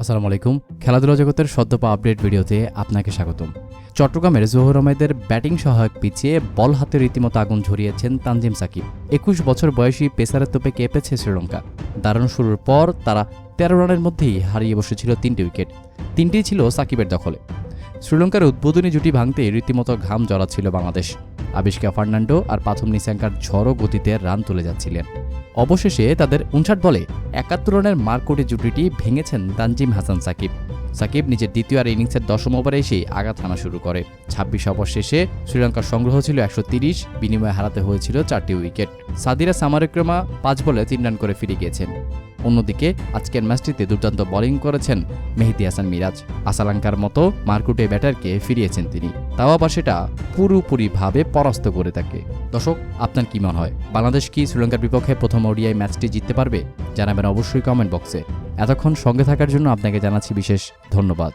আসসালামু আলাইকুম। খেলাধুলা জগতের সদ্যপা আপডেট ভিডিওতে আপনাকে স্বাগতম। চট্টগ্রামের জোহর আহমেদের ব্যাটিং সহায়ক পিছিয়ে বল হাতে রীতিমতো আগুন ঝরিয়েছেন তানজিম সাকিব। একুশ বছর বয়সী পেসারের তোপে কেঁপেছে শ্রীলঙ্কা। দারুণ শুরুর পর তারা তেরো রানের মধ্যেই হারিয়ে বসেছিল তিনটি উইকেট। তিনটিই ছিল সাকিবের দখলে। শ্রীলঙ্কার উদ্বোধনী জুটি ভাঙতে রীতিমতো ঘাম জড়াচ্ছিল বাংলাদেশ। আবিষ্কা ফার্নান্ডো আর পাথম নিশাঙ্কার ঝড়ো গতিতে রান তুলে যাচ্ছিলেন। অবশেষে তাদের উনষাট বলে একাত্তর রানের মারকোটি জুটিটি ভেঙেছেন তানজিম হাসান সাকিব। সাকিব নিজের দ্বিতীয় আর ইনিংসের দশম ওভারে এসেই আঘাত হানা শুরু করে। ছাব্বিশ ওভার শেষে শ্রীলঙ্কার সংগ্রহ ছিল একশো তিরিশ, বিনিময়ে হারাতে হয়েছিল চারটি উইকেট। সাদিরা সামারিক্রমা পাঁচ বলে তিন রান করে ফিরে গিয়েছেন। অন্যদিকে, আজকের ম্যাচটিতে দুর্দান্ত বোলিং করেছেন মেহেদি হাসান মিরাজ। আসালাঙ্কার মতো মারকুটে ব্যাটারকে ফিরিয়েছেন তিনি। তাও আবার সেটা পুরোপুরিভাবে পরাস্ত করে থাকে দর্শক, আপনার কি মনে হয়? বাংলাদেশ কি শ্রীলঙ্কার বিপক্ষে প্রথম ওডিআই ম্যাচটি জিততে পারবে? জানাবেন অবশ্যই কমেন্ট বক্সে এতক্ষণ সঙ্গে থাকার জন্য আপনাকে জানাচ্ছি বিশেষ ধন্যবাদ।